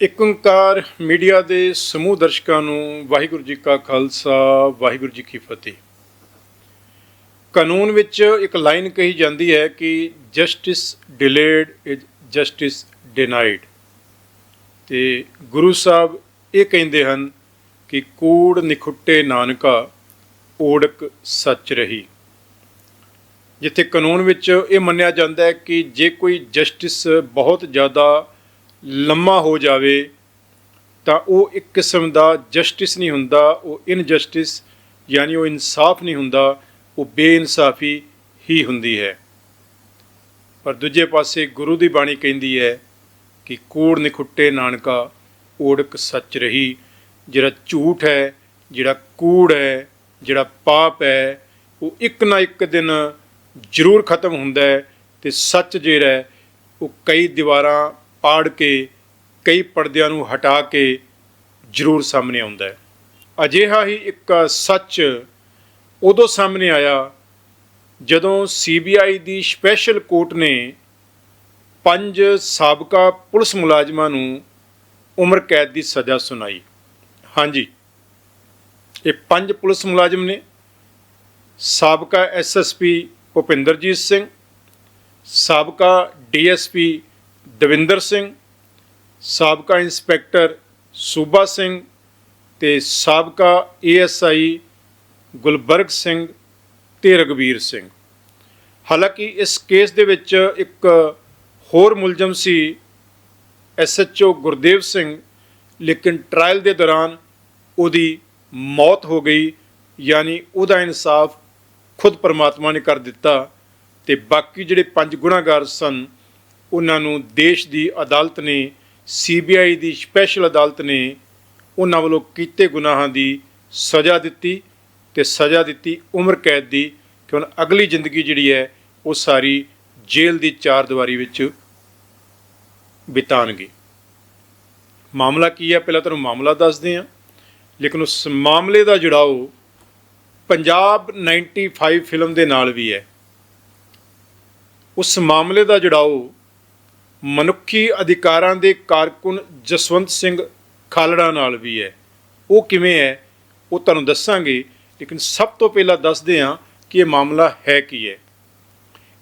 ਇੱਕ ਓੰਕਾਰ ਮੀਡੀਆ ਦੇ ਸਮੂਹ ਦਰਸ਼ਕਾਂ ਨੂੰ ਵਾਹਿਗੁਰੂ ਜੀ ਕਾ ਖਾਲਸਾ, ਵਾਹਿਗੁਰੂ ਜੀ ਕੀ ਫਤਿਹ। ਕਾਨੂੰਨ ਵਿੱਚ ਇੱਕ ਲਾਈਨ ਕਹੀ ਜਾਂਦੀ ਹੈ ਕਿ justice delayed is justice denied ਤੇ ਗੁਰੂ ਸਾਹਿਬ ਇਹ ਕਹਿੰਦੇ ਹਨ ਕਿ ਕੂੜ ਨਿਖੁੱਟੇ ਨਾਨਕਾ, ਓੜਕ ਸੱਚ ਰਹੀ। ਜਿੱਥੇ ਕਾਨੂੰਨ ਵਿੱਚ ਇਹ ਮੰਨਿਆ ਜਾਂਦਾ ਹੈ ਕਿ ਜੇ ਕੋਈ ਜਸਟਿਸ ਬਹੁਤ ਜ਼ਿਆਦਾ ਲੰਮਾ ਹੋ ਜਾਵੇ ਤਾਂ ਉਹ ਇੱਕ ਕਿਸਮ ਦਾ ਜਸਟਿਸ ਨਹੀਂ ਹੁੰਦਾ, ਉਹ ਇਨਜਸਟਿਸ ਯਾਨੀ ਉਹ ਇਨਸਾਫ ਨਹੀਂ ਹੁੰਦਾ, ਉਹ ਬੇਇਨਸਾਫੀ ਹੀ ਹੁੰਦੀ ਹੈ। ਪਰ ਦੂਜੇ ਪਾਸੇ ਗੁਰੂ ਦੀ ਬਾਣੀ ਕਹਿੰਦੀ ਹੈ ਕਿ ਕੂੜ ਨਿਖੁੱਟੇ ਨਾਨਕਾ, ਓੜਕ ਸੱਚ ਰਹੀ। ਜਿਹੜਾ ਝੂਠ ਹੈ, ਜਿਹੜਾ ਕੂੜ ਹੈ, ਜਿਹੜਾ ਪਾਪ ਹੈ, ਉਹ ਇੱਕ ਨਾ ਇੱਕ ਦਿਨ ਜ਼ਰੂਰ ਖਤਮ ਹੁੰਦਾ ਹੈ ਤੇ ਸੱਚ ਜਿਹੜਾ ਉਹ ਕਈ ਦੀਵਾਰਾਂ ਪਾੜ ਕੇ, ਕਈ ਪਰਦਿਆਂ ਨੂੰ ਹਟਾ ਕੇ ਜ਼ਰੂਰ ਸਾਹਮਣੇ ਆਉਂਦਾ ਹੈ। ਅਜਿਹਾ ਹੀ ਇੱਕ ਸੱਚ ਉਦੋਂ ਸਾਹਮਣੇ ਆਇਆ ਜਦੋਂ ਸੀਬੀਆਈ ਦੀ ਸਪੈਸ਼ਲ ਕੋਰਟ ਨੇ ਪੰਜ ਸਾਬਕਾ ਪੁਲਿਸ ਮੁਲਾਜ਼ਮਾਂ ਨੂੰ ਉਮਰ ਕੈਦ ਦੀ ਸਜ਼ਾ ਸੁਣਾਈ। ਹਾਂਜੀ, ਇਹ ਪੰਜ ਪੁਲਿਸ ਮੁਲਾਜ਼ਮ ਨੇ। ਸਾਬਕਾ ਐਸਐਸਪੀ ਭੁਪਿੰਦਰਜੀਤ ਸਿੰਘ, ਸਾਬਕਾ ਡੀਐਸਪੀ ਦਵਿੰਦਰ ਸਿੰਘ, ਸਾਬਕਾ ਇੰਸਪੈਕਟਰ ਸੂਬਾ ਸਿੰਘ ਤੇ ਸਾਬਕਾ ਏਐਸਆਈ ਗੁਲਬਰਗ ਸਿੰਘ ਤੇ ਰਗਵੀਰ ਸਿੰਘ। ਹਾਲਾਂਕਿ ਇਸ ਕੇਸ ਦੇ ਵਿੱਚ ਇੱਕ ਹੋਰ ਮੁਲਜ਼ਮ ਸੀ ਐਸਐਚਓ ਗੁਰਦੇਵ ਸਿੰਘ, ਲੇਕਿਨ ਟ੍ਰਾਇਲ ਦੇ ਦੌਰਾਨ ਉਹਦੀ ਮੌਤ ਹੋ ਗਈ, ਯਾਨੀ ਉਹਦਾ ਇਨਸਾਫ ਖੁਦ ਪਰਮਾਤਮਾ ਨੇ ਕਰ ਦਿੱਤਾ ਤੇ ਬਾਕੀ ਜਿਹੜੇ ਪੰਜ ਗੁਨਾਹਗਾਰ ਸਨ ਉਹਨਾਂ ਨੂੰ ਦੇਸ਼ ਦੀ ਅਦਾਲਤ ਨੇ ਸੀਬੀਆਈ ਦੀ ਸਪੈਸ਼ਲ ਅਦਾਲਤ ਨੇ ਉਹਨਾਂ ਵੱਲੋਂ ਕੀਤੇ ਗੁਨਾਹਾਂ ਦੀ ਸਜ਼ਾ ਦਿੱਤੀ ਤੇ ਸਜ਼ਾ ਦਿੱਤੀ ਉਮਰ ਕੈਦ ਦੀ ਕਿ ਹੁਣ ਅਗਲੀ ਜ਼ਿੰਦਗੀ ਜਿਹੜੀ ਹੈ ਉਹ ਸਾਰੀ ਜੇਲ੍ਹ ਦੀ ਚਾਰ ਦੀਵਾਰੀ ਵਿੱਚ ਬਿਤਾਣਗੇ ਮਾਮਲਾ ਕੀ ਹੈ? ਪਹਿਲਾਂ ਤੁਹਾਨੂੰ ਮਾਮਲਾ ਦੱਸਦੇ ਹਾਂ। ਲੇਕਿਨ ਉਸ ਮਾਮਲੇ ਦਾ ਜੁੜਾਓ ਪੰਜਾਬ 95 ਫਿਲਮ ਦੇ ਨਾਲ ਵੀ ਹੈ। ਉਸ ਮਾਮਲੇ ਦਾ ਜੁੜਾਓ ਮਨੁੱਖੀ ਅਧਿਕਾਰਾਂ ਦੇ ਕਾਰਕੁਨ ਜਸਵੰਤ ਸਿੰਘ ਖਾਲੜਾ ਨਾਲ ਵੀ ਹੈ। ਉਹ ਕਿਵੇਂ ਹੈ, ਉਹ ਤੁਹਾਨੂੰ ਦੱਸਾਂਗੇ, ਲੇਕਿਨ ਸਭ ਤੋਂ ਪਹਿਲਾਂ ਦੱਸਦੇ ਹਾਂ ਕਿ ਇਹ ਮਾਮਲਾ ਹੈ ਕੀ ਹੈ।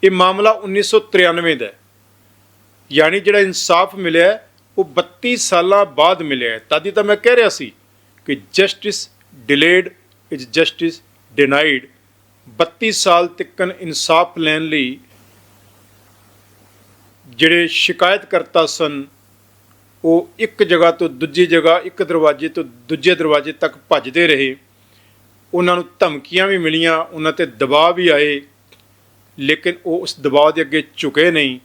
ਇਹ ਮਾਮਲਾ 1993 ਦਾ ਹੈ। ਯਾਨੀ ਜਿਹੜਾ ਇਨਸਾਫ ਮਿਲਿਆ ਉਹ 32 ਸਾਲਾਂ ਬਾਅਦ ਮਿਲਿਆ ਹੈ। ਤਦ ਹੀ ਤਾਂ ਮੈਂ ਕਹਿ ਰਿਹਾ ਸੀ ਕਿ justice delayed is justice denied 32 ਸਾਲ ਤੱਕਨ ਇਨਸਾਫ ਲੈਣ ਲਈ ਜਿਹੜੇ ਸ਼ਿਕਾਇਤਕਰਤਾ ਸਨ, ਉਹ ਇੱਕ ਜਗ੍ਹਾ ਤੋਂ ਦੂਜੀ ਜਗ੍ਹਾ, ਇੱਕ ਦਰਵਾਜ਼ੇ ਤੋਂ ਦੂਜੇ ਦਰਵਾਜ਼ੇ ਤੱਕ ਭੱਜਦੇ ਰਹੇ। ਉਹਨਾਂ ਨੂੰ ਧਮਕੀਆਂ ਵੀ ਮਿਲੀਆਂ, ਉਹਨਾਂ ਤੇ ਦਬਾਅ ਵੀ ਆਏ, ਲੇਕਿਨ ਉਹ ਉਸ ਦਬਾਅ ਦੇ ਅੱਗੇ ਝੁਕੇ ਨਹੀਂ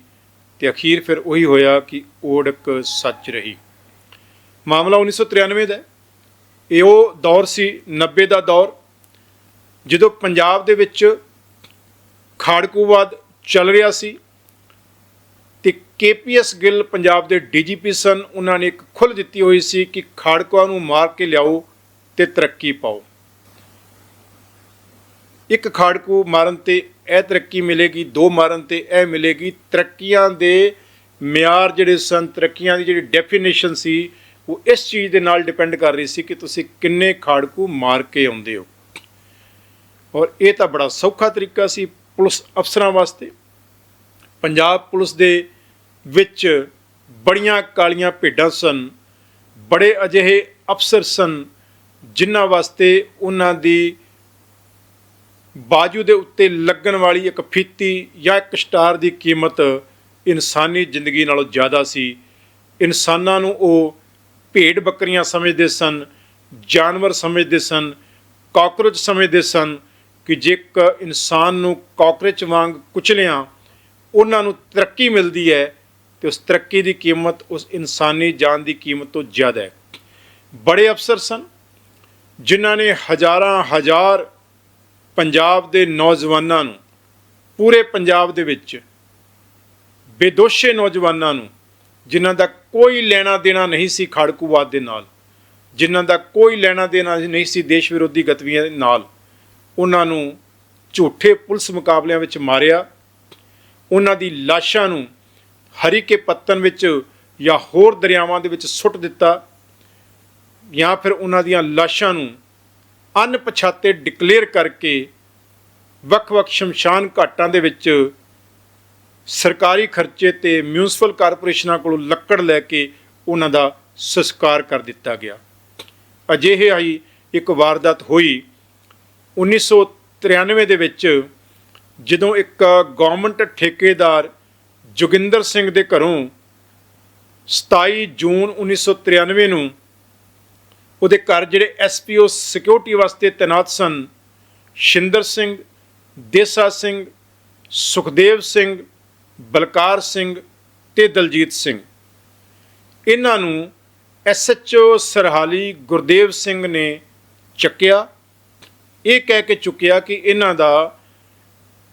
ਤੇ ਅਖੀਰ ਫਿਰ ਉਹੀ ਹੋਇਆ ਕਿ ਓੜਕ ਸੱਚ ਰਹੀ। ਮਾਮਲਾ 1993 ਦਾ ਇਹ ਉਹ ਦੌਰ ਸੀ 90 ਦਾ ਦੌਰ, ਜਦੋਂ ਪੰਜਾਬ ਦੇ ਵਿੱਚ ਖਾੜਕੂਵਾਦ ਚੱਲ ਰਿਹਾ ਸੀ ਕੇਪੀਐਸ ਗਿੱਲ ਪੰਜਾਬ ਦੇ ਡੀਜੀਪੀ ਸਨ। ਉਹਨਾਂ ਨੇ ਇੱਕ ਖੁੱਲ੍ਹ ਦਿੱਤੀ ਹੋਈ ਸੀ ਕਿ ਖਾੜਕੂਆਂ ਨੂੰ ਮਾਰ ਕੇ ਲਿਆਓ ਤੇ ਤਰੱਕੀ ਪਾਓ। ਇੱਕ ਖਾੜਕੂ ਮਾਰਨ ਤੇ ਇਹ ਤਰੱਕੀ ਮਿਲੇਗੀ, ਦੋ ਮਾਰਨ ਤੇ ਇਹ ਮਿਲੇਗੀ। ਤਰੱਕੀਆਂ ਦੇ ਮਿਆਰ ਜਿਹੜੇ ਸਨ, ਤਰੱਕੀਆਂ ਦੀ ਜਿਹੜੀ ਡੈਫੀਨੇਸ਼ਨ ਸੀ, ਉਹ ਇਸ ਚੀਜ਼ ਦੇ ਨਾਲ ਡਿਪੈਂਡ ਕਰ ਰਹੀ ਸੀ ਕਿ ਤੁਸੀਂ ਕਿੰਨੇ ਖਾੜਕੂ ਮਾਰ ਕੇ ਆਉਂਦੇ ਹੋ। ਔਰ ਇਹ ਤਾਂ ਬੜਾ ਸੌਖਾ ਤਰੀਕਾ ਸੀ ਪੁਲਿਸ ਅਫਸਰਾਂ ਵਾਸਤੇ। ਪੰਜਾਬ ਪੁਲਿਸ ਦੇ ਵਿੱਚ ਬੜੀਆਂ ਕਾਲੀਆਂ ਭੇਡਾਂ ਸਨ, ਬੜੇ ਅਜਿਹੇ ਅਫਸਰ ਸਨ ਜਿਨ੍ਹਾਂ ਵਾਸਤੇ ਉਹਨਾਂ ਦੀ ਬਾਜੂ ਦੇ ਉੱਤੇ ਲੱਗਣ ਵਾਲੀ ਇੱਕ ਫੀਤੀ ਜਾਂ ਇੱਕ ਸਟਾਰ ਦੀ ਕੀਮਤ ਇਨਸਾਨੀ ਜ਼ਿੰਦਗੀ ਨਾਲੋਂ ਜ਼ਿਆਦਾ ਸੀ। ਇਨਸਾਨਾਂ ਨੂੰ ਉਹ ਭੇਡ ਬੱਕਰੀਆਂ ਸਮਝਦੇ ਸਨ, ਜਾਨਵਰ ਸਮਝਦੇ ਸਨ, ਕਾਕਰੋਚ ਸਮਝਦੇ ਸਨ ਕਿ ਜੇਕਰ ਇਨਸਾਨ ਨੂੰ ਕਾਕਰੋਚ ਵਾਂਗ ਕੁਚਲਿਆਂ, ਉਹਨਾਂ ਨੂੰ ਤਰੱਕੀ ਮਿਲਦੀ ਹੈ ਤੇ ਉਸ ਤਰੱਕੀ ਦੀ ਕੀਮਤ, ਉਸ ਇਨਸਾਨੀ ਜਾਨ ਦੀ ਕੀਮਤ ਤੋਂ ਜ਼ਿਆਦਾ ਹੈ। ਬੜੇ ਅਫਸਰ ਸਨ, ਜਿਨ੍ਹਾਂ ਨੇ ਹਜ਼ਾਰਾਂ ਹਜ਼ਾਰ ਪੰਜਾਬ ਦੇ ਨੌਜਵਾਨਾਂ ਨੂੰ, ਪੂਰੇ ਪੰਜਾਬ ਦੇ ਵਿੱਚ ਬੇਦੋਸ਼ੇ ਨੌਜਵਾਨਾਂ ਨੂੰ, ਜਿਨ੍ਹਾਂ ਦਾ ਕੋਈ ਲੈਣਾ ਦੇਣਾ ਨਹੀਂ ਸੀ ਖਾੜਕੂਵਾਦ ਦੇ ਨਾਲ, ਜਿਨ੍ਹਾਂ ਦਾ ਕੋਈ ਲੈਣਾ ਦੇਣਾ ਨਹੀਂ ਸੀ ਦੇਸ਼ ਵਿਰੋਧੀ ਗਤੀਵਿਧੀਆਂ ਨਾਲ, ਉਹਨਾਂ ਨੂੰ ਝੂਠੇ ਪੁਲਿਸ ਮੁਕਾਬਲਿਆਂ ਵਿੱਚ ਮਾਰਿਆ। ਉਹਨਾਂ ਦੀ ਲਾਸ਼ਾਂ ਨੂੰ ਹਰੀ ਕੇ ਪੱਤਨ ਵਿੱਚ ਜਾਂ ਹੋਰ ਦਰਿਆਵਾਂ ਦੇ ਵਿੱਚ ਸੁੱਟ ਦਿੱਤਾ ਜਾਂ ਫਿਰ ਉਹਨਾਂ ਦੀਆਂ ਲਾਸ਼ਾਂ ਨੂੰ ਅਣਪਛਾਤੇ ਡਿਕਲੇਅਰ ਕਰਕੇ ਵੱਖ-ਵੱਖ ਸ਼ਮਸ਼ਾਨ ਘਾਟਾਂ ਦੇ ਵਿੱਚ ਸਰਕਾਰੀ ਖਰਚੇ ਤੇ ਮਿਊਨਿਸਪਲ ਕਾਰਪੋਰੇਸ਼ਨਾਂ ਕੋਲੋਂ ਲੱਕੜ ਲੈ ਕੇ ਉਹਨਾਂ ਦਾ ਸੰਸਕਾਰ ਕਰ ਦਿੱਤਾ ਗਿਆ। ਅਜਿਹੇ ਆਈ ਇੱਕ ਵਾਰਦਾਤ ਹੋਈ 1993 ਦੇ ਵਿੱਚ ਜਦੋਂ ਇੱਕ ਗਵਰਨਮੈਂਟ ਠੇਕੇਦਾਰ ਜੋਗਿੰਦਰ ਸਿੰਘ ਦੇ ਘਰੋਂ 27 ਜੂਨ 1993 ਨੂੰ ਉਹਦੇ ਘਰ ਜਿਹੜੇ ਐਸਪੀਓ ਸਿਕਿਉਰਿਟੀ ਵਾਸਤੇ ਤੈਨਾਤ ਸਨ, ਸ਼ਿੰਦਰ ਸਿੰਘ, ਦੇਸਾ ਸਿੰਘ, ਸੁਖਦੇਵ ਸਿੰਘ, ਬਲਕਾਰ ਸਿੰਘ ਤੇ ਦਲਜੀਤ ਸਿੰਘ। ਇਹਨਾਂ ਨੂੰ ਐਸਐਚਓ ਸਰਹਾਲੀ ਗੁਰਦੇਵ ਸਿੰਘ ਨੇ ਚੱਕਿਆ। ਇਹ ਕਹਿ ਕੇ ਚੁੱਕਿਆ ਕਿ ਇਹਨਾਂ ਦਾ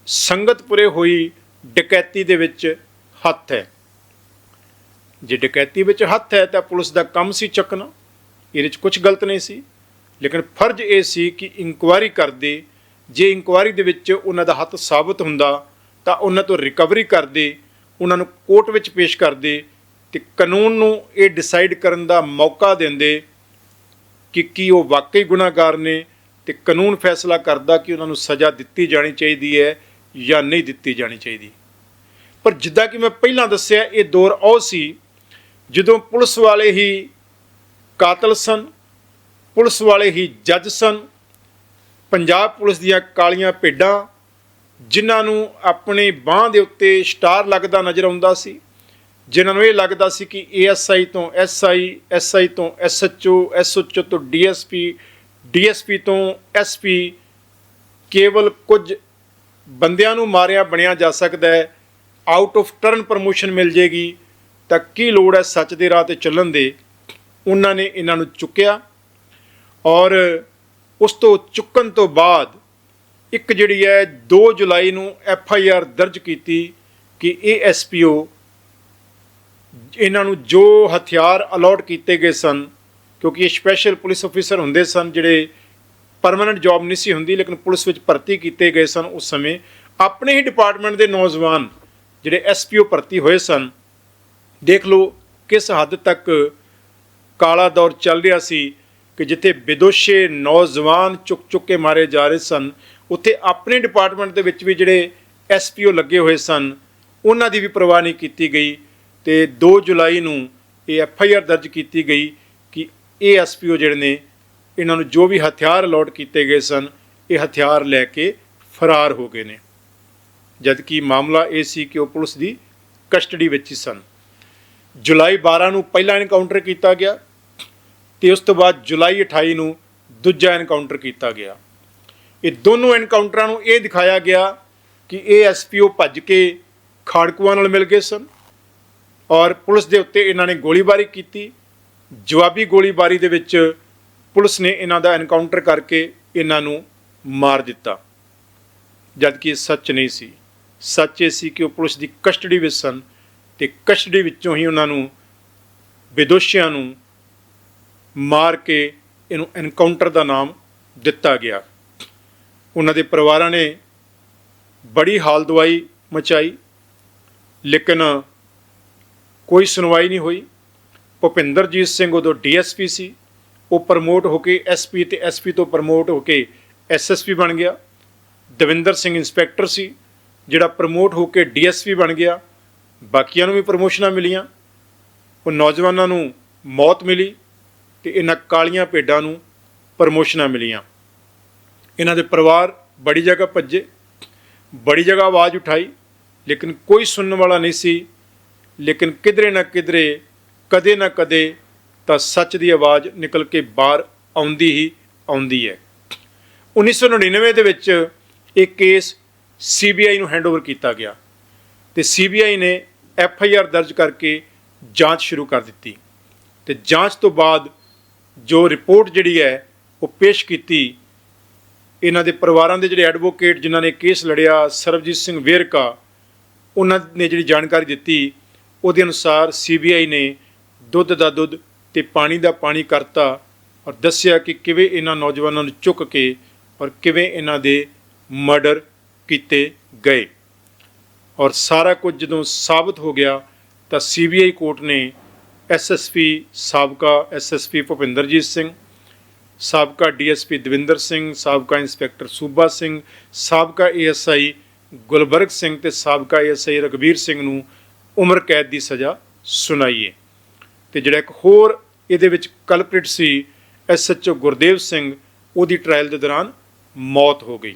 ਸੰਗਤਪੁਰੇ ਹੋਈ ਡਕੈਤੀ ਦੇ ਵਿੱਚ ਹੱਥ ਹੈ। ਜੇ ਡਕੈਤੀ ਵਿੱਚ ਹੱਥ ਹੈ ਤਾਂ ਪੁਲਿਸ ਦਾ ਕੰਮ ਸੀ ਚੱਕਣਾ। ਇਹਦੇ ਵਿੱਚ ਕੁਝ ਗਲਤ ਨਹੀਂ ਸੀ। ਲੇਕਿਨ ਫਰਜ਼ ਇਹ ਸੀ ਕਿ ਇਨਕੁਆਇਰੀ ਕਰਦੇ। ਜੇ ਇਨਕੁਆਇਰੀ ਦੇ ਵਿੱਚ ਉਹਨਾਂ ਦਾ ਹੱਥ ਸਾਬਤ ਹੁੰਦਾ, ਤਾਂ ਉਹਨਾਂ ਤੋਂ ਰਿਕਵਰੀ ਕਰਦੇ, ਉਹਨਾਂ ਨੂੰ ਕੋਰਟ ਵਿੱਚ ਪੇਸ਼ ਕਰਦੇ ਤੇ ਕਾਨੂੰਨ ਨੂੰ ਇਹ ਡਿਸਾਈਡ ਕਰਨ ਦਾ ਮੌਕਾ ਦਿੰਦੇ ਕਿ ਕੀ ਉਹ ਵਾਕਈ ਗੁਨਾਹਗਾਰ ਨੇ ਤੇ ਕਾਨੂੰਨ ਫੈਸਲਾ ਕਰਦਾ ਕਿ ਉਹਨਾਂ ਨੂੰ ਸਜ਼ਾ ਦਿੱਤੀ ਜਾਣੀ ਚਾਹੀਦੀ ਹੈ ਜਾਂ ਨਹੀਂ ਦਿੱਤੀ ਜਾਣੀ ਚਾਹੀਦੀ। ਪਰ ਜਿੱਦਾਂ ਕਿ ਮੈਂ ਪਹਿਲਾਂ ਦੱਸਿਆ, ਇਹ ਦੌਰ ਉਹ ਸੀ ਜਦੋਂ ਪੁਲਿਸ ਵਾਲੇ ਹੀ ਕਾਤਲ ਸਨ, ਪੁਲਿਸ ਵਾਲੇ ਹੀ ਜੱਜ ਸਨ, ਪੰਜਾਬ ਪੁਲਿਸ ਦੀਆਂ ਕਾਲੀਆਂ ਭੇਡਾਂ, ਜਿਨ੍ਹਾਂ ਨੂੰ ਆਪਣੀ ਬਾਹ ਦੇ ਉੱਤੇ ਸਟਾਰ ਲੱਗਦਾ ਨਜ਼ਰ ਆਉਂਦਾ ਸੀ, ਜਿਨ੍ਹਾਂ ਨੂੰ ਇਹ ਲੱਗਦਾ ਸੀ ਕਿ ਏਐਸਆਈ ਤੋਂ ਐਸਆਈ ਐਸਆਈ ਤੋਂ ਐਸਐਚਓ ਐਸਐਚਓ ਤੋਂ ਡੀਐਸਪੀ ਡੀਐਸਪੀ ਤੋਂ ਐਸਪੀ ਕੇਵਲ ਕੁਝ ਬੰਦਿਆਂ ਨੂੰ ਮਾਰਿਆ, ਬਣਿਆ ਜਾ ਸਕਦਾ ਹੈ। ਆਊਟ ਆਫ ਟਰਨ ਪ੍ਰਮੋਸ਼ਨ ਮਿਲ ਜੇਗੀ, ਤਾਂ ਕੀ ਲੋੜ ਹੈ ਸੱਚ ਦੇ ਰਾਹ ਤੇ ਚੱਲਣ ਦੇ? ਉਹਨਾਂ ਨੇ ਇਹਨਾਂ ਨੂੰ ਚੁੱਕਿਆ ਔਰ ਉਸ ਤੋਂ ਚੁੱਕਣ ਤੋਂ ਬਾਅਦ ਇੱਕ ਜਿਹੜੀ ਹੈ 2 ਜੁਲਾਈ ਨੂੰ ਐਫ ਆਈ ਆਰ ਦਰਜ ਕੀਤੀ ਕਿ ਇਹ ਐੱਸ ਪੀ ਓ ਇਹਨਾਂ ਨੂੰ ਜੋ ਹਥਿਆਰ ਅਲਾਟ ਕੀਤੇ ਗਏ ਸਨ, ਕਿਉਂਕਿ ਇਹ ਸਪੈਸ਼ਲ ਪੁਲਿਸ ਅਫੀਸਰ ਹੁੰਦੇ ਸਨ ਜਿਹੜੇ ਪਰਮਨੈਂਟ ਜੌਬ ਨਹੀਂ ਸੀ ਹੁੰਦੀ, ਲੇਕਿਨ ਪੁਲਿਸ ਵਿੱਚ ਭਰਤੀ ਕੀਤੇ ਗਏ ਸਨ ਉਸ ਸਮੇਂ, ਆਪਣੇ ਹੀ ਡਿਪਾਰਟਮੈਂਟ ਦੇ ਨੌਜਵਾਨ ਜਿਹੜੇ ਐਸਪੀਓ ਭਰਤੀ ਹੋਏ ਸਨ, ਦੇਖ ਲਓ ਕਿਸ ਹੱਦ ਤੱਕ ਕਾਲਾ ਦੌਰ ਚੱਲ ਰਿਹਾ ਸੀ ਕਿ ਜਿੱਥੇ ਵਿਦੋਸ਼ੇ ਨੌਜਵਾਨ ਚੁੱਕ ਚੁੱਕ ਕੇ ਮਾਰੇ ਜਾ ਰਹੇ ਸਨ, ਉੱਥੇ ਆਪਣੇ ਡਿਪਾਰਟਮੈਂਟ ਦੇ ਵਿੱਚ ਵੀ ਜਿਹੜੇ ਐਸਪੀਓ ਲੱਗੇ ਹੋਏ ਸਨ, ਉਹਨਾਂ ਦੀ ਵੀ ਪਰਵਾਹ ਨਹੀਂ ਕੀਤੀ ਗਈ ਤੇ 2 ਜੁਲਾਈ ਨੂੰ ਇਹ ਐਫ ਆਈ ਆਰ ਦਰਜ ਕੀਤੀ ਗਈ ਕਿ ਇਹ ਐਸਪੀਓ ਜਿਹੜੇ ਨੇ, ਇਹਨਾਂ ਨੂੰ ਜੋ ਵੀ ਹਥਿਆਰ ਅਲੋਟ ਕੀਤੇ ਗਏ ਸਨ, ਇਹ ਹਥਿਆਰ ਲੈ ਕੇ ਫਰਾਰ ਹੋ ਗਏ ਨੇ। ਜਦਕਿ ਮਾਮਲਾ ਇਹ ਸੀ ਕਿ ਉਹ ਪੁਲਿਸ ਦੀ ਕਸਟਡੀ ਵਿੱਚ ਹੀ ਸਨ। ਜੁਲਾਈ 12 ਨੂੰ ਪਹਿਲਾ ਐਨਕਾਊਂਟਰ ਕੀਤਾ ਗਿਆ ਤੇ ਉਸ ਤੋਂ ਬਾਅਦ ਜੁਲਾਈ 28 ਨੂੰ ਦੂਜਾ ਐਨਕਾਊਂਟਰ ਕੀਤਾ ਗਿਆ। ਇਹ ਦੋਨੋਂ ਐਨਕਾਊਂਟਰਾਂ ਨੂੰ ਇਹ ਦਿਖਾਇਆ ਗਿਆ ਕਿ ਇਹ ਐਸਪੀਓ ਭੱਜ ਕੇ ਖਾੜਕੂਆਂ ਨਾਲ ਮਿਲ ਗਏ ਸਨ ਔਰ ਪੁਲਿਸ ਦੇ ਉੱਤੇ ਇਹਨਾਂ ਨੇ ਗੋਲੀਬਾਰੀ ਕੀਤੀ। ਜਵਾਬੀ ਗੋਲੀਬਾਰੀ ਦੇ ਵਿੱਚ ਪੁਲਿਸ ਨੇ ਇਹਨਾਂ ਦਾ ਐਨਕਾਊਂਟਰ ਕਰਕੇ ਇਹਨਾਂ ਨੂੰ ਮਾਰ ਦਿੱਤਾ, ਜਦਕਿ ਇਹ ਸੱਚ ਨਹੀਂ ਸੀ। ਸੱਚ ਇਹ ਸੀ ਕਿ ਉਹ ਪੁਲਿਸ ਦੀ ਕਸਟਡੀ ਵਿੱਚ ਸਨ ਤੇ ਕਸਟਡੀ ਵਿੱਚੋਂ ਹੀ ਉਹਨਾਂ ਨੂੰ ਵਿਦੋਸ਼ੀਆਂ ਨੂੰ ਮਾਰ ਕੇ ਇਹਨੂੰ ਐਨਕਾਊਂਟਰ ਦਾ ਨਾਮ ਦਿੱਤਾ ਗਿਆ। ਉਹਨਾਂ ਦੇ ਪਰਿਵਾਰਾਂ ਨੇ ਬੜੀ ਹਾਲ ਦਵਾਈ ਮਚਾਈ, ਲੇਕਿਨ ਕੋਈ ਸੁਣਵਾਈ ਨਹੀਂ ਹੋਈ। ਭੁਪਿੰਦਰਜੀਤ ਸਿੰਘ ਉਦੋਂ ਡੀਐਸਪੀ ਸੀ। ਉਹ ਪ੍ਰਮੋਟ ਹੋ ਕੇ ਐਸਪੀ ਤੇ ਐਸਪੀ ਤੋਂ ਪ੍ਰਮੋਟ ਹੋ ਕੇ ਐਸਐਸਪੀ ਬਣ ਗਿਆ। ਦਵਿੰਦਰ ਸਿੰਘ ਇੰਸਪੈਕਟਰ ਸੀ। ਜਿਹੜਾ ਪ੍ਰਮੋਟ ਹੋ ਕੇ ਡੀਐਸਪੀ ਬਣ ਗਿਆ, ਬਾਕੀਆਂ ਨੂੰ ਵੀ ਪ੍ਰਮੋਸ਼ਨਾਂ ਮਿਲੀਆਂ, ਉਹ ਨੌਜਵਾਨਾਂ ਨੂੰ ਮੌਤ ਮਿਲੀ ਤੇ ਇਹਨਾਂ ਕਾਲੀਆਂ ਭੇਡਾਂ ਨੂੰ ਪ੍ਰਮੋਸ਼ਨਾਂ ਮਿਲੀਆਂ। ਇਹਨਾਂ ਦੇ ਪਰਿਵਾਰ ਬੜੀ ਜਗ੍ਹਾ ਭੱਜੇ, ਬੜੀ ਜਗ੍ਹਾ ਆਵਾਜ਼ ਉਠਾਈ, ਲੇਕਿਨ ਕੋਈ ਸੁਣਨ ਵਾਲਾ ਨਹੀਂ ਸੀ, ਲੇਕਿਨ ਕਿਧਰੇ ਨਾ ਕਿਧਰੇ, ਕਦੇ ਨਾ ਕਦੇ ਤਾਂ ਸੱਚ ਦੀ ਆਵਾਜ਼ ਨਿਕਲ ਕੇ ਬਾਹਰ ਆਉਂਦੀ ਹੀ ਆਉਂਦੀ ਹੈ। 1999 ਦੇ ਵਿੱਚ ਇਹ ਕੇਸ ਸੀਬੀਆਈ ਨੂੰ ਹੈਂਡਓਵਰ ਕੀਤਾ ਗਿਆ ਤੇ ਸੀਬੀਆਈ ਨੇ ਐਫ ਆਈ ਆਰ ਦਰਜ ਕਰਕੇ ਜਾਂਚ ਸ਼ੁਰੂ ਕਰ ਦਿੱਤੀ ਤੇ ਜਾਂਚ ਤੋਂ ਬਾਅਦ ਜੋ ਰਿਪੋਰਟ ਜਿਹੜੀ ਹੈ ਉਹ ਪੇਸ਼ ਕੀਤੀ, ਇਹਨਾਂ ਦੇ ਪਰਿਵਾਰਾਂ ਦੇ ਜਿਹੜੇ ਐਡਵੋਕੇਟ ਜਿਨ੍ਹਾਂ ਨੇ ਕੇਸ ਲੜਿਆ, ਸਰਬਜੀਤ ਸਿੰਘ ਵੇਰਕਾ, ਉਹਨਾਂ ਨੇ ਜਿਹੜੀ ਜਾਣਕਾਰੀ ਦਿੱਤੀ, ਉਹਦੇ ਅਨੁਸਾਰ ਸੀਬੀਆਈ ਨੇ ਦੁੱਧ ਦਾ ਦੁੱਧ ਤੇ ਪਾਣੀ ਦਾ ਪਾਣੀ ਕਰਤਾ ਔਰ ਦੱਸਿਆ ਕਿ ਕਿਵੇਂ ਇਹਨਾਂ ਨੌਜਵਾਨਾਂ ਨੂੰ ਚੁੱਕ ਕੇ ਔਰ ਕਿਵੇਂ ਇਹਨਾਂ ਦੇ ਮਰਡਰ ਕੀਤੇ ਗਏ। ਔਰ ਸਾਰਾ ਕੁਝ ਜਦੋਂ ਸਾਬਤ ਹੋ ਗਿਆ, ਤਾਂ ਸੀਬੀਆਈ ਕੋਰਟ ਨੇ ਐਸਐਸਪੀ ਸਾਬਕਾ ਐਸਐਸਪੀ ਭੁਪਿੰਦਰਜੀਤ ਸਿੰਘ, ਸਾਬਕਾ ਡੀਐਸਪੀ ਦਵਿੰਦਰ ਸਿੰਘ, ਸਾਬਕਾ ਇੰਸਪੈਕਟਰ ਸੂਬਾ ਸਿੰਘ, ਸਾਬਕਾ ਏਐਸਆਈ ਗੁਲਬਰਗ ਸਿੰਘ ਤੇ ਸਾਬਕਾ ਏਐਸਆਈ ਰਗਵੀਰ ਸਿੰਘ ਨੂੰ ਉਮਰ ਕੈਦ ਦੀ ਸਜ਼ਾ ਸੁਣਾਈ ਹੈ ਤੇ ਜਿਹੜਾ ਇੱਕ ਹੋਰ ਇਹਦੇ ਵਿੱਚ ਕਲਪ੍ਰਿਟ ਸੀ ਐਸਐਚਓ ਗੁਰਦੇਵ ਸਿੰਘ, ਉਹਦੀ ਟ੍ਰਾਇਲ ਦੇ ਦੌਰਾਨ ਮੌਤ ਹੋ ਗਈ।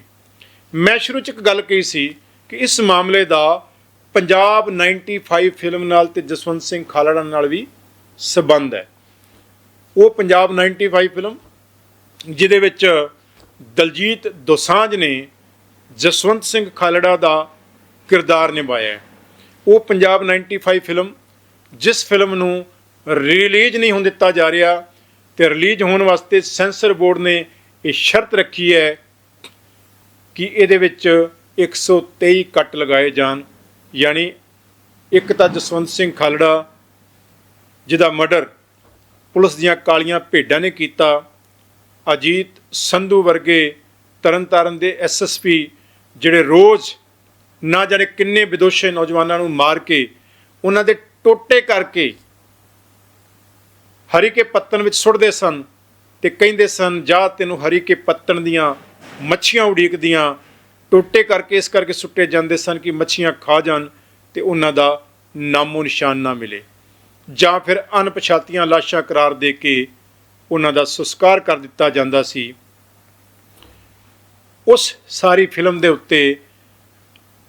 ਮੈਂ ਸ਼ੁਰੂ ਚ ਇੱਕ ਗੱਲ ਕਹੀ ਸੀ ਕਿ ਇਸ ਮਾਮਲੇ ਦਾ ਪੰਜਾਬ 95 ਫਿਲਮ ਨਾਲ ਤੇ ਜਸਵੰਤ ਸਿੰਘ ਖਾਲੜਾ ਨਾਲ ਵੀ ਸਬੰਧ ਹੈ। ਉਹ ਪੰਜਾਬ 95 ਫਿਲਮ ਜਿਹਦੇ ਵਿੱਚ ਦਲਜੀਤ ਦੋਸਾਂਝ ਨੇ ਜਸਵੰਤ ਸਿੰਘ ਖਾਲੜਾ ਦਾ ਕਿਰਦਾਰ ਨਿਭਾਇਆ ਹੈ। ਉਹ ਪੰਜਾਬ 95 ਫਿਲਮ ਜਿਸ ਫਿਲਮ ਨੂੰ ਰਿਲੀਜ਼ ਨਹੀਂ ਹੋਣ ਦਿੱਤਾ ਜਾ ਰਿਹਾ ਤੇ ਰਿਲੀਜ਼ ਹੋਣ ਵਾਸਤੇ ਸੈਂਸਰ ਬੋਰਡ ਨੇ ਇਹ ਸ਼ਰਤ ਰੱਖੀ ਹੈ ਕਿ ਇਹਦੇ ਵਿੱਚ 123 ਕੱਟ ਲਗਾਏ ਜਾਣ, ਯਾਨੀ ਇੱਕ ਤਾਂ ਜਸਵੰਤ ਸਿੰਘ ਖਾਲੜਾ, ਜਿਹਦਾ ਮਰਡਰ ਪੁਲਿਸ ਦੀਆਂ ਕਾਲੀਆਂ ਭੇਡਾਂ ਨੇ ਕੀਤਾ, ਅਜੀਤ ਸੰਧੂ ਵਰਗੇ ਤਰਨਤਾਰਨ ਦੇ ਐਸਐਸਪੀ ਜਿਹੜੇ ਰੋਜ਼ ਨਾ ਜਾਣੇ ਕਿੰਨੇ ਵਿਦੋਸ਼ੇ ਨੌਜਵਾਨਾਂ ਨੂੰ ਮਾਰ ਕੇ ਉਹਨਾਂ ਦੇ ਟੋਟੇ ਕਰਕੇ ਹਰੀ ਕੇ ਪੱਤਨ ਵਿੱਚ ਸੁੱਟਦੇ ਸਨ ਤੇ ਕਹਿੰਦੇ ਸਨ, ਜਾ ਤੈਨੂੰ ਹਰੀ ਕੇ ਪੱਤਨ ਦੀਆਂ ਮੱਛੀਆਂ ਉਡੀਕਦੀਆਂ, ਟੋਟੇ ਕਰਕੇ ਇਸ ਕਰਕੇ ਸੁੱਟੇ ਜਾਂਦੇ ਸਨ ਕਿ ਮੱਛੀਆਂ ਖਾ ਜਾਣ ਤੇ ਉਹਨਾਂ ਦਾ ਨਾਮੋ ਨਿਸ਼ਾਨ ਨਾ ਮਿਲੇ। ਜਾਂ ਫਿਰ ਅਣਪਛਾਤੀਆਂ ਲਾਸ਼ਾਂ ਕਰਾਰ ਦੇ ਕੇ ਉਹਨਾਂ ਦਾ ਸੰਸਕਾਰ ਕਰ ਦਿੱਤਾ ਜਾਂਦਾ ਸੀ। ਉਸ ਸਾਰੀ ਫਿਲਮ ਦੇ ਉੱਤੇ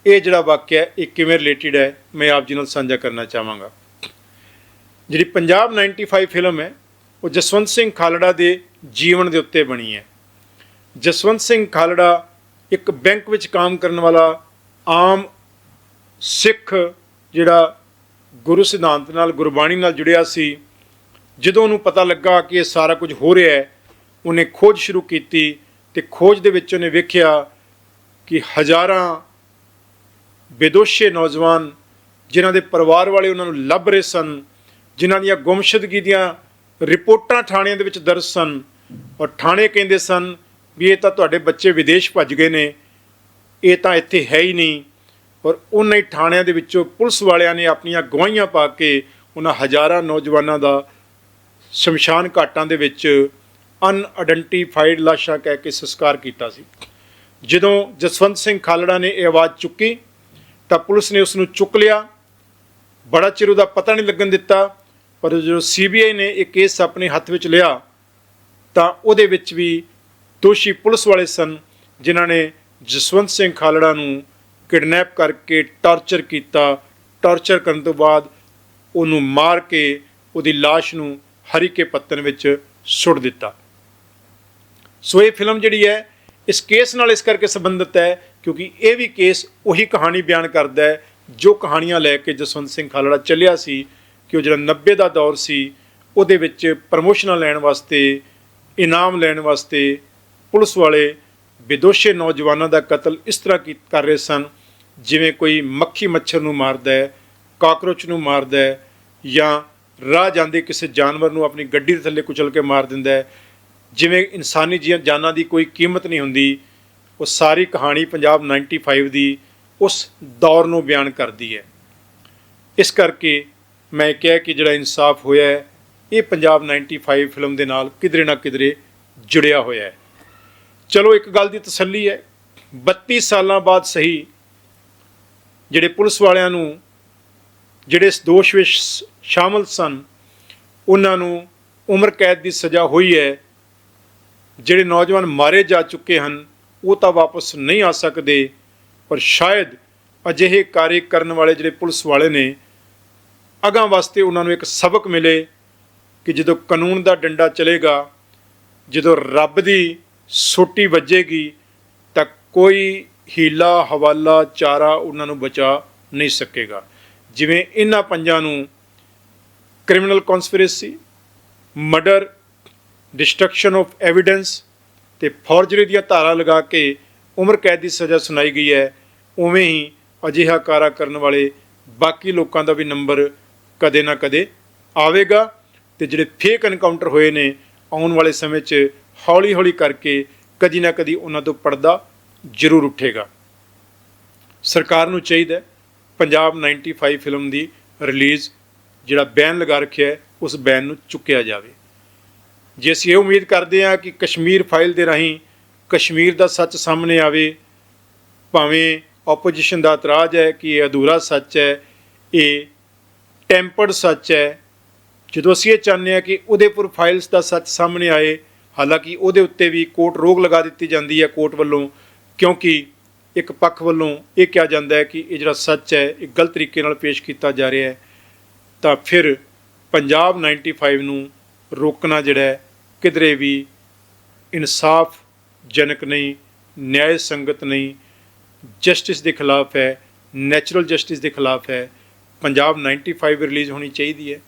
ਇਹ ਜਿਹੜਾ ਵਾਕਿਆ ਇਹ ਕਿਵੇਂ ਰਿਲੇਟਡ ਹੈ, ਮੈਂ ਆਪ ਜੀ ਨਾਲ ਸਾਂਝਾ ਕਰਨਾ ਚਾਹਾਂਗਾ। ਜਿਹੜੀ ਪੰਜਾਬ 95 ਫਿਲਮ ਹੈ, ਉਹ ਜਸਵੰਤ ਸਿੰਘ ਖਾਲੜਾ ਦੇ ਜੀਵਨ ਦੇ ਉੱਤੇ ਬਣੀ ਹੈ। ਜਸਵੰਤ ਸਿੰਘ ਖਾਲੜਾ ਇੱਕ ਬੈਂਕ ਵਿੱਚ ਕੰਮ ਕਰਨ ਵਾਲਾ ਆਮ ਸਿੱਖ ਜਿਹੜਾ ਗੁਰੂ ਸਿਧਾਂਤ ਨਾਲ, ਗੁਰਬਾਣੀ ਨਾਲ ਜੁੜਿਆ ਸੀ। ਜਦੋਂ ਉਹਨੂੰ ਪਤਾ ਲੱਗਾ ਕਿ ਇਹ ਸਾਰਾ ਕੁਝ ਹੋ ਰਿਹਾ ਹੈ, ਉਹਨੇ ਖੋਜ ਸ਼ੁਰੂ ਕੀਤੀ ਤੇ ਖੋਜ ਦੇ ਵਿੱਚ ਉਹਨੇ ਵੇਖਿਆ ਕਿ ਹਜ਼ਾਰਾਂ ਬੇਦੋਸ਼ੇ ਨੌਜਵਾਨ ਜਿਨ੍ਹਾਂ ਦੇ ਪਰਿਵਾਰ ਵਾਲੇ ਉਹਨਾਂ ਨੂੰ ਲੱਭ ਰਹੇ ਸਨ, ਜਿਨ੍ਹਾਂ ਦੀਆਂ ਗੁੰਮਸ਼ਦਗੀ ਦੀਆਂ ਰਿਪੋਰਟਾਂ ਥਾਣਿਆਂ ਦੇ ਵਿੱਚ ਦਰਜ ਸਨ ਔਰ ਥਾਣੇ ਕਹਿੰਦੇ ਸਨ ਵੀ ਇਹ ਤਾਂ ਤੁਹਾਡੇ ਬੱਚੇ ਵਿਦੇਸ਼ ਭੱਜ ਗਏ ਨੇ, ਇਹ ਤਾਂ ਇੱਥੇ ਹੈ ਹੀ ਨਹੀਂ। ਪਰ ਉਹਨਾਂ ਹੀ ਥਾਣਿਆਂ ਦੇ ਵਿੱਚੋਂ ਪੁਲਿਸ ਵਾਲਿਆਂ ਨੇ ਆਪਣੀਆਂ ਗਵਾਹੀਆਂ ਪਾ ਕੇ ਉਹਨਾਂ ਹਜ਼ਾਰਾਂ ਨੌਜਵਾਨਾਂ ਦਾ ਸ਼ਮਸ਼ਾਨ ਘਾਟਾਂ ਦੇ ਵਿੱਚ ਅਨਆਇਡੈਂਟੀਫਾਈਡ ਲਾਸ਼ਾਂ ਕਹਿ ਕੇ ਸੰਸਕਾਰ ਕੀਤਾ ਸੀ। ਜਦੋਂ ਜਸਵੰਤ ਸਿੰਘ ਖਾਲੜਾ ਨੇ ਇਹ ਆਵਾਜ਼ ਚੁੱਕੀ, ਤਾਂ ਪੁਲਿਸ ਨੇ ਉਸ ਨੂੰ ਚੁੱਕ ਲਿਆ। ਬੜਾ ਚਿਰ ਉਹਦਾ ਪਤਾ ਨਹੀਂ ਲੱਗਣ ਦਿੱਤਾ, ਪਰ ਜਦੋਂ ਸੀਬੀਆਈ ਨੇ ਇਹ ਕੇਸ ਆਪਣੇ ਹੱਥ ਵਿੱਚ ਲਿਆ, ਤਾਂ ਉਹਦੇ ਵਿੱਚ ਵੀ ਦੋਸ਼ੀ ਪੁਲਿਸ ਵਾਲੇ ਸਨ, ਜਿਨ੍ਹਾਂ ਨੇ ਜਸਵੰਤ ਸਿੰਘ ਖਾਲੜਾ ਨੂੰ ਕਿਡਨੈਪ ਕਰਕੇ ਟਾਰਚਰ ਕੀਤਾ। ਟਾਰਚਰ ਕਰਨ ਤੋਂ ਬਾਅਦ ਉਹਨੂੰ ਮਾਰ ਕੇ ਉਹਦੀ ਲਾਸ਼ ਨੂੰ ਹਰੀਕੇ ਪੱਤਨ ਵਿੱਚ ਸੁੱਟ ਦਿੱਤਾ। ਸੋ ਇਹ ਫਿਲਮ ਜਿਹੜੀ ਹੈ, ਇਸ ਕੇਸ ਨਾਲ ਇਸ ਕਰਕੇ ਸੰਬੰਧਿਤ ਹੈ, ਕਿਉਂਕਿ ਇਹ ਵੀ ਕੇਸ ਉਹੀ ਕਹਾਣੀ ਬਿਆਨ ਕਰਦਾ ਹੈ, ਜੋ ਕਹਾਣੀਆਂ ਲੈ ਕੇ ਜਸਵੰਤ ਸਿੰਘ ਖਾਲੜਾ ਚੱਲਿਆ ਸੀ ਕਿ ਉਹ ਜਿਹੜਾ 90 ਦਾ ਦੌਰ ਸੀ, ਉਹਦੇ ਵਿੱਚ ਪ੍ਰਮੋਸ਼ਨਾਂ ਲੈਣ ਵਾਸਤੇ, ਇਨਾਮ ਲੈਣ ਵਾਸਤੇ ਪੁਲਿਸ ਵਾਲੇ ਬੇਦੋਸ਼ੇ ਨੌਜਵਾਨਾਂ ਦਾ ਕਤਲ ਇਸ ਤਰ੍ਹਾਂ ਕੀ ਕਰ ਰਹੇ ਸਨ? ਜਿਵੇਂ ਕੋਈ ਮੱਖੀ ਮੱਛਰ ਨੂੰ ਮਾਰਦਾ ਹੈ, ਕਾਕਰੋਚ ਨੂੰ ਮਾਰਦਾ ਹੈ ਜਾਂ ਰਾਹ ਜਾਂਦੇ ਕਿਸੇ ਜਾਨਵਰ ਨੂੰ ਆਪਣੀ ਗੱਡੀ ਦੇ ਥੱਲੇ ਕੁਚਲ ਕੇ ਮਾਰ ਦਿੰਦਾ ਹੈ। ਜਿਵੇਂ ਇਨਸਾਨੀ ਜੀਵਨ ਜਾਨਾਂ ਦੀ ਕੋਈ ਕੀਮਤ ਨਹੀਂ ਹੁੰਦੀ, ਉਹ ਸਾਰੀ ਕਹਾਣੀ ਪੰਜਾਬ 95 ਦੀ ਉਸ ਦੌਰ ਨੂੰ ਬਿਆਨ ਕਰਦੀ ਹੈ। ਇਸ ਕਰਕੇ ਮੈਂ ਕਿਹਾ ਕਿ ਜਿਹੜਾ ਇਨਸਾਫ ਹੋਇਆ ਹੈ, ਇਹ ਪੰਜਾਬ 95 ਫਿਲਮ ਦੇ ਨਾਲ ਕਿਧਰੇ ਨਾ ਕਿਧਰੇ ਜੁੜਿਆ ਹੋਇਆ ਹੈ। ਚਲੋ ਇੱਕ ਗੱਲ ਦੀ ਤਸੱਲੀ ਹੈ 32 ਸਾਲਾਂ ਬਾਅਦ ਸਹੀ ਜਿਹੜੇ ਪੁਲਿਸ ਵਾਲਿਆਂ ਨੂੰ, ਜਿਹੜੇ ਇਸ ਦੋਸ਼ ਵਿੱਚ ਸ਼ਾਮਲ ਸਨ, ਉਹਨਾਂ ਨੂੰ ਉਮਰ ਕੈਦ ਦੀ ਸਜ਼ਾ ਹੋਈ ਹੈ। ਜਿਹੜੇ ਨੌਜਵਾਨ ਮਾਰੇ ਜਾ ਚੁੱਕੇ ਹਨ, ਉਹ ਤਾਂ ਵਾਪਸ ਨਹੀਂ ਆ ਸਕਦੇ, ਪਰ ਸ਼ਾਇਦ ਅਜਿਹੇ ਕਾਰਜ ਕਰਨ ਵਾਲੇ ਜਿਹੜੇ ਪੁਲਿਸ ਵਾਲੇ ਨੇ ਅਗਾਂ ਵਾਸਤੇ ਉਹਨਾਂ ਨੂੰ ਇੱਕ ਸਬਕ ਮਿਲੇ ਕਿ ਜਦੋਂ ਕਾਨੂੰਨ ਦਾ ਡੰਡਾ ਚਲੇਗਾ, ਜਦੋਂ ਰੱਬ ਦੀ ਸੋਟੀ ਵੱਜੇਗੀ ਤਾਂ ਕੋਈ ਹੀਲਾ, ਹਵਾਲਾ, ਚਾਰਾ ਉਹਨਾਂ ਨੂੰ ਬਚਾ ਨਹੀਂ ਸਕੇਗਾ। ਜਿਵੇਂ ਇਹਨਾਂ ਪੰਜਾਂ ਨੂੰ criminal conspiracy murder destruction of evidence ਤੇ ਫੋਰਜਰੀ ਦੀਆਂ ਧਾਰਾ ਲਗਾ ਕੇ ਉਮਰ ਕੈਦ ਦੀ ਸਜ਼ਾ ਸੁਣਾਈ ਗਈ ਹੈ, ਉਵੇਂ ਹੀ ਅਜਿਹਾ ਕਾਰਾ ਕਰਨ ਵਾਲੇ ਬਾਕੀ ਲੋਕਾਂ ਦਾ ਵੀ ਨੰਬਰ ਕਦੇ ਨਾ ਕਦੇ ਆਵੇਗਾ ਤੇ ਜਿਹੜੇ ਫੇਕ ਐਨਕਾਊਂਟਰ ਹੋਏ ਨੇ ਆਉਣ ਵਾਲੇ ਸਮੇਂ 'ਚ ਹੌਲੀ-ਹੌਲੀ ਕਰਕੇ ਕਦੀ ਨਾ ਕਦੀ ਉਹਨਾਂ ਤੋਂ ਪਰਦਾ ਜ਼ਰੂਰ ਉੱਠੇਗਾ। ਸਰਕਾਰ ਨੂੰ ਚਾਹੀਦਾ ਹੈ ਪੰਜਾਬ 95 ਫਿਲਮ ਦੀ ਰਿਲੀਜ਼ ਜਿਹੜਾ ਬੈਨ ਲਗਾ ਰੱਖਿਆ ਹੈ, ਉਸ ਬੈਨ ਨੂੰ ਚੁੱਕਿਆ ਜਾਵੇ। ਜੇ ਅਸੀਂ ਇਹ ਉਮੀਦ ਕਰਦੇ ਹਾਂ ਕਿ ਕਸ਼ਮੀਰ ਫਾਈਲ ਦੇ ਰਾਹੀਂ ਕਸ਼ਮੀਰ ਦਾ ਸੱਚ ਸਾਹਮਣੇ ਆਵੇ, ਭਾਵੇਂ ਆਪੋਜੀਸ਼ਨ ਦਾ ਇਤਰਾਜ਼ ਹੈ ਕਿ ਇਹ ਅਧੂਰਾ ਸੱਚ ਹੈ, ਇਹ ਟੈਂਪਰਡ ਸੱਚ ਹੈ, ਜਦੋਂ ਅਸੀਂ ਇਹ ਚਾਹੁੰਦੇ ਹਾਂ ਕਿ ਉਦੈਪੁਰ ਫਾਈਲਸ ਦਾ ਸੱਚ ਸਾਹਮਣੇ ਆਏ ਹਾਲਾਂਕਿ ਉਹਦੇ ਉੱਤੇ ਵੀ ਕੋਰਟ ਰੋਕ ਲਗਾ ਦਿੱਤੀ ਜਾਂਦੀ ਹੈ ਕੋਰਟ ਵੱਲੋਂ, ਕਿਉਂਕਿ ਇੱਕ ਪੱਖ ਵੱਲੋਂ ਇਹ ਕਿਹਾ ਜਾਂਦਾ ਹੈ ਕਿ ਇਹ ਜਿਹੜਾ ਸੱਚ ਹੈ, ਇਹ ਗਲਤ ਤਰੀਕੇ ਨਾਲ ਪੇਸ਼ ਕੀਤਾ ਜਾ ਰਿਹਾ ਹੈ। ਤਾਂ ਫਿਰ ਪੰਜਾਬ 95 ਨੂੰ ਰੋਕਣਾ ਜਿਹੜਾ ਕਿਧਰੇ ਵੀ ਇਨਸਾਫ ਜਨਕ ਨਹੀਂ ਨਿਆਂ ਸੰਗਤ ਨਹੀਂ, ਜਸਟਿਸ ਦੇ ਖਿਲਾਫ ਹੈ, ਨੈਚੁਰਲ ਜਸਟਿਸ ਦੇ ਖਿਲਾਫ ਹੈ, ਪੰਜਾਬ 95 ਰਿਲੀਜ਼ ਹੋਣੀ ਚਾਹੀਦੀ ਹੈ।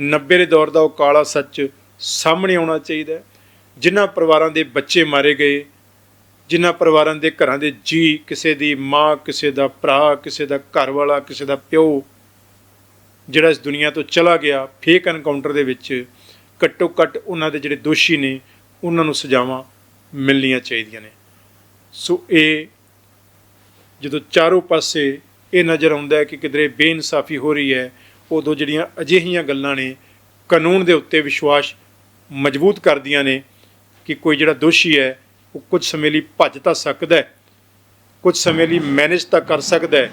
90 ਦੇ ਦੌਰ ਦਾ ਉਹ ਕਾਲਾ ਸੱਚ ਸਾਹਮਣੇ ਆਉਣਾ ਚਾਹੀਦਾ ਹੈ। ਜਿਨ੍ਹਾਂ ਪਰਿਵਾਰਾਂ ਦੇ ਬੱਚੇ ਮਾਰੇ ਗਏ, ਜਿਨ੍ਹਾਂ ਪਰਿਵਾਰਾਂ ਦੇ ਘਰਾਂ ਦੇ ਜੀ ਕਿਸੇ ਦੀ ਮਾਂ, ਕਿਸੇ ਦਾ ਭਰਾ, ਕਿਸੇ ਦਾ ਘਰ ਵਾਲਾ ਕਿਸੇ ਦਾ ਪਿਓ, ਜਿਹੜਾ ਇਸ ਦੁਨੀਆ ਤੋਂ ਚਲਾ ਗਿਆ ਫੇਕ ਐਨਕਾਊਂਟਰ ਦੇ ਵਿੱਚ ਘੱਟੋ ਘੱਟ ਉਹਨਾਂ ਦੇ ਜਿਹੜੇ ਦੋਸ਼ੀ ਨੇ, ਉਹਨਾਂ ਨੂੰ ਸਜ਼ਾਵਾਂ ਮਿਲਣੀਆਂ ਚਾਹੀਦੀਆਂ ਨੇ। ਸੋ ਇਹ ਜਦੋਂ ਚਾਰੋਂ ਪਾਸੇ ਇਹ ਨਜ਼ਰ ਆਉਂਦਾ ਹੈ ਕਿ ਕਿਧਰੇ ਬੇਇਨਸਾਫੀ ਹੋ ਰਹੀ ਹੈ, ਉਦੋਂ ਜਿਹੜੀਆਂ ਅਜਿਹੀਆਂ ਗੱਲਾਂ ਨੇ ਕਾਨੂੰਨ ਦੇ ਉੱਤੇ ਵਿਸ਼ਵਾਸ ਮਜ਼ਬੂਤ ਕਰਦੀਆਂ ਨੇ ਕਿ ਕੋਈ ਜਿਹੜਾ ਦੋਸ਼ੀ ਹੈ, ਉਹ ਕੁਝ ਸਮੇਂ ਲਈ ਭੱਜ ਤਾਂ ਸਕਦਾ ਹੈ, ਕੁਝ ਸਮੇਂ ਲਈ ਮੈਨੇਜ ਤਾਂ ਕਰ ਸਕਦਾ ਹੈ,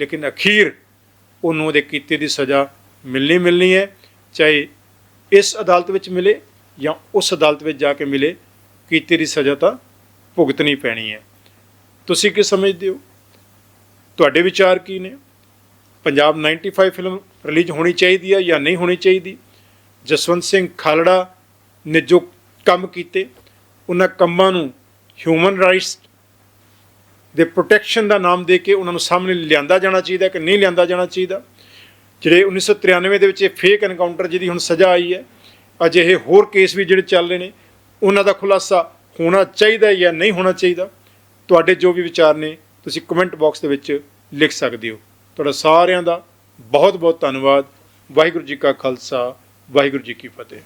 ਲੇਕਿਨ ਅਖੀਰ ਉਹਨੂੰ ਉਹਦੇ ਕੀਤੇ ਦੀ ਸਜ਼ਾ ਮਿਲਣੀ ਮਿਲਣੀ ਹੈ, ਚਾਹੇ ਇਸ ਅਦਾਲਤ ਵਿੱਚ ਮਿਲੇ ਜਾਂ ਉਸ ਅਦਾਲਤ ਵਿੱਚ ਜਾ ਕੇ ਮਿਲੇ, ਕੀਤੇ ਦੀ ਸਜ਼ਾ ਤਾਂ ਭੁਗਤਣੀ ਪੈਣੀ ਹੈ। ਤੁਸੀਂ ਕੀ ਸਮਝਦੇ ਹੋ? ਤੁਹਾਡੇ ਵਿਚਾਰ ਕੀ ਨੇ? ਪੰਜਾਬ 95 ਫਿਲਮ ਰਿਲੀਜ਼ ਹੋਣੀ ਚਾਹੀਦੀ ਹੈ ਜਾਂ ਨਹੀਂ ਹੋਣੀ ਚਾਹੀਦੀ? ਜਸਵੰਤ ਸਿੰਘ ਖਾਲੜਾ ਨੇ ਜੋ ਕੰਮ ਕੀਤੇ, ਉਹਨਾਂ ਕੰਮਾਂ ਨੂੰ ਹਿਊਮਨ ਰਾਈਟਸ ਦੇ ਪ੍ਰੋਟੈਕਸ਼ਨ ਦਾ ਨਾਮ ਦੇ ਕੇ ਉਹਨਾਂ ਨੂੰ ਸਾਹਮਣੇ ਲਿਆਂਦਾ ਜਾਣਾ ਚਾਹੀਦਾ ਕਿ ਨਹੀਂ ਲਿਆਂਦਾ ਜਾਣਾ ਚਾਹੀਦਾ। ਜਿਹੜੇ 1993 ਦੇ ਵਿੱਚ ਇਹ ਫੇਕ ਐਨਕਾਊਂਟਰ ਜਿਹਦੀ ਹੁਣ ਸਜ਼ਾ ਆਈ ਹੈ ਅਜਿਹੇ ਹੋਰ ਕੇਸ ਵੀ ਜਿਹੜੇ ਚੱਲ ਰਹੇ ਨੇ, ਉਹਨਾਂ ਦਾ ਖੁਲਾਸਾ ਹੋਣਾ ਚਾਹੀਦਾ ਜਾਂ ਨਹੀਂ ਹੋਣਾ ਚਾਹੀਦਾ? ਤੁਹਾਡੇ ਜੋ ਵੀ ਵਿਚਾਰ ਨੇ, ਤੁਸੀਂ ਕਮੈਂਟ ਬਾਕਸ ਦੇ ਵਿੱਚ ਲਿਖ ਸਕਦੇ ਹੋ। ਤੁਹਾਡਾ ਸਾਰਿਆਂ ਦਾ ਬਹੁਤ ਬਹੁਤ ਧੰਨਵਾਦ। ਵਾਹਿਗੁਰੂ ਜੀ ਕਾ ਖਾਲਸਾ, ਵਾਹਿਗੁਰੂ ਜੀ ਕੀ ਫਤਿਹ।